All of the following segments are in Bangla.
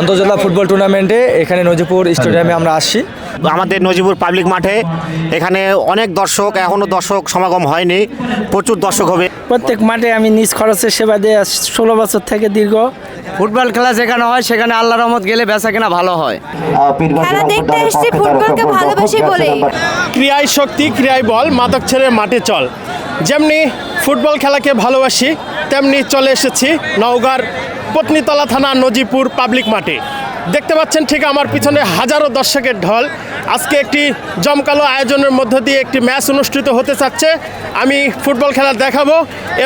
আন্তর্জেলা ফুটবল টুর্নামেন্টে এখানে নজিপুর স্টেডিয়ামে আমরা আসছি। আমাদের নজিপুর পাবলিক মাঠে এখানে অনেক দর্শক এখনও দর্শক সমাগম হয়নি প্রচুর দর্শক হবে। প্রত্যেক মাঠে আমি নিজ খরচের সেবা দিয়ে ষোলো বছর থেকে দীর্ঘ ফুটবল খেলা যেখানে হয় সেখানে আল্লাহ রহমত গেলে বেচা কেনা ভালো হয়। খেলা দেখতে এসেছি ফুটবলকে ভালোবাসি বলেই। ক্রিয়ায় শক্তি ক্রিয়ায় বল মাদক ছেড়ে মাঠে চল। যেমনি ফুটবল খেলাকে ভালোবাসি তেমনি চলে এসেছি নওগাঁর পত্নীতলা থানা নজিপুর পাবলিক মাঠে। দেখতে পাচ্ছেন ঠিক আমার পিছনে হাজারো দর্শকের ঢল। আজকে একটি জমকালো আয়োজনের মধ্য দিয়ে একটি ম্যাচ অনুষ্ঠিত হতে চাচ্ছে। আমি ফুটবল খেলা দেখাবো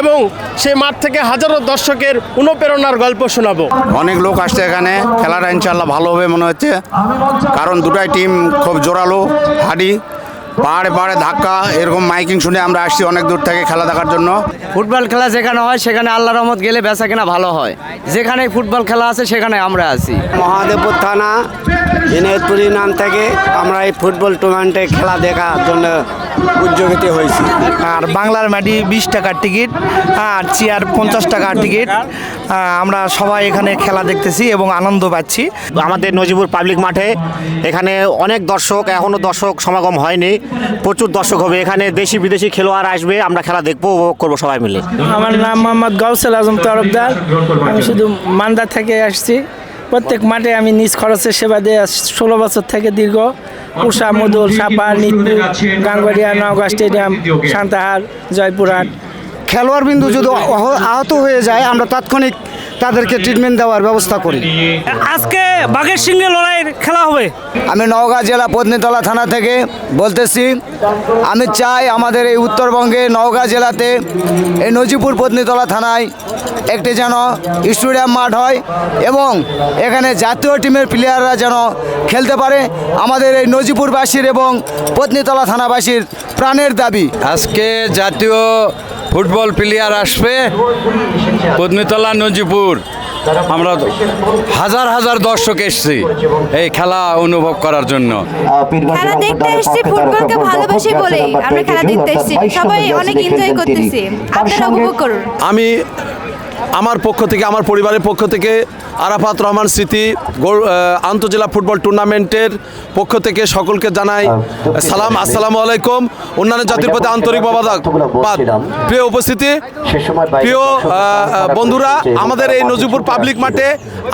এবং সেই মাঠ থেকে হাজারো দর্শকের অনুপ্রেরণার গল্প শোনাবো। অনেক লোক আসছে এখানে, খেলাটা ইনশাল্লাহ ভালো হবে মনে হচ্ছে। কারণ দুটাই টিম খুব জোরালো, হাডি পাহাড়ে পাহাড়ে ধাক্কা এরকম মাইকিং শুনে আমরা আসছি অনেক দূর থেকে খেলা দেখার জন্য। ফুটবল খেলা যেখানে হয় সেখানে আল্লাহ রহমত গেলে বেচা কেনা ভালো হয়। যেখানে ফুটবল খেলা আছে সেখানে আমরা আছি। মহাদেবপুর থানা দিনাজপুরি নাম থেকে আমরা এই ফুটবল টুর্নামেন্টে খেলা দেখার জন্য উদ্যোগিত হয়েছি। আর বাংলার মাটি বিশ টাকার টিকিট আর চেয়ার পঞ্চাশ টাকার টিকিট। আমরা সবাই এখানে খেলা দেখতেছি এবং আনন্দ পাচ্ছি। আমাদের নজিবুর পাবলিক মাঠে এখানে অনেক দর্শক এখনও দর্শক সমাগম হয়নি। প্রচুর দর্শক হবে। এখানে দেশি বিদেশি খেলোয়াড় আসবে আমরা খেলা দেখব উপভোগ করব সবাই মিলে। আমার নাম মোহাম্মদ গাউসেল আজম তরফদার আমি শুধু মান্দা থেকে আসছি। প্রত্যেক মাঠে আমি নিজ খরচের সেবা দিয়ে ষোলো বছর থেকে দীর্ঘ। উষা মধুল সাপা নিতপুর গাঙ্গরিয়া নওগাঁ স্টেডিয়াম, সান্তাহার, জয়পুরহাট। খেলোয়াড় বিন্দু যদি আহ- আহত হয়ে যায়, আমরা তাৎক্ষণিক তাদেরকে ট্রিটমেন্ট দেওয়ার ব্যবস্থা করি। আজকে বাঘের সিংহে লড়াইয়ের খেলা হবে? আমি নওগাঁ জেলা পত্নীতলা থানা থেকে বলতেছি আমি চাই আমাদের এই উত্তরবঙ্গে নওগাঁ জেলাতে এই নজিপুর পত্নীতলা থানায় একটি যেন স্টেডিয়াম মাঠ হয় এবং এখানে জাতীয় টিমের প্লেয়াররা যেন খেলতে পারে আমাদের এই নজিপুরবাসীর এবং পত্নীতলা থানাবাসীর প্রাণের দাবি। আজকে জাতীয় ফুটবল প্লেয়ার আসবে পদ্মতলা নজিপুর আমরা হাজার হাজার দর্শক এসছি এই খেলা অনুভব করার জন্য। খেলা দেখতে এসছি ফুটবলকে ভালোবাসি বলেই। আমরা খেলা দেখতে এসছি। সবাই অনেক এনজয় করতেছি। আপনারা উপভোগ করুন। আমি আমার পক্ষ থেকে আমার পরিবারের পক্ষ থেকে আরাফাত রহমান স্মৃতি আন্তজেলা ফুটবল টুর্নামেন্টের পক্ষ থেকে সকলকে জানাই সালাম আসসালামু আলাইকুম। অন্যান্য জাতির প্রতি আন্তরিক প্রিয় উপস্থিতি প্রিয় বন্ধুরা আমাদের এই নজিপুর পাবলিক মাঠে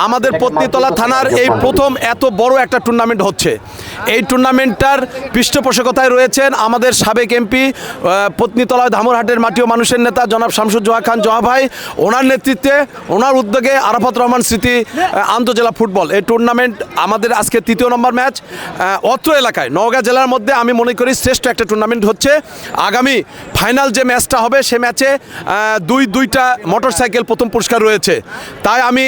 আমাদের পত্নীতলা থানার এই প্রথম এত বড় একটা টুর্নামেন্ট হচ্ছে। এই টুর্নামেন্টটার পৃষ্ঠপোষকতায় রয়েছেন আমাদের সাবেক এমপি পত্নীতলা ধামরহাটের মাটি ও মানুষের নেতা জনাব শামসুজ্জোহা খান জোহা ভাই ওনার নেতৃত্বে, ওনার উদ্যোগে আরাফাত রহমান স্মৃতি আন্তজেলা ফুটবল। এই টুর্নামেন্ট আমাদের আজকে তৃতীয় নম্বর ম্যাচ অত্র এলাকায়, নওগাঁ জেলার মধ্যে আমি মনে করি শ্রেষ্ঠ একটা টুর্নামেন্ট হচ্ছে। আগামী ফাইনাল যে ম্যাচটা হবে, সে ম্যাচে দুই, দুইটা মোটরসাইকেল প্রথম পুরস্কার রয়েছে। তাই আমি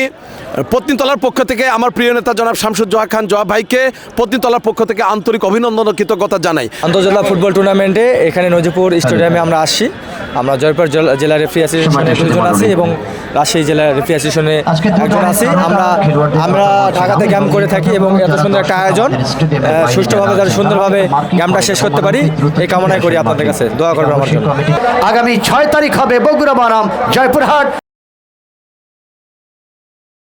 পত্নীতলার পক্ষ থেকে আমার প্রিয় নেতা জনাব শামসুদ শামসুজ্জোহা খান জোহা ভাইকে পত্নীতলার পক্ষ থেকে আন্তরিক অভিনন্দন ও কৃতজ্ঞতা জানাই। আন্তর্জেলা ফুটবল টুর্নামেন্টে এখানে নজিপুর স্টেডিয়ামে আমরা আসছি। আমরা জয়পুর জেলা- রেফারি অ্যাসোসিয়েশনে দুজন আছি এবং রাজশাহী জেলা রেফারি অ্যাসোসিয়েশনে একজন আছি। আমরা আমরা ঢাকাতে ক্যাম্প করে থাকি এবং এত সুন্দর একটা আয়োজন। সুষ্ঠুভাবে যাতে সুন্দরভাবে ক্যাম্পটা শেষ করতে পারি এই কামনাই করি আপনাদের কাছে। দোয়া করবেন আমার জন্য। আগামী ছয় তারিখ হবে বগুড়া বনাম জয়পুরহাট।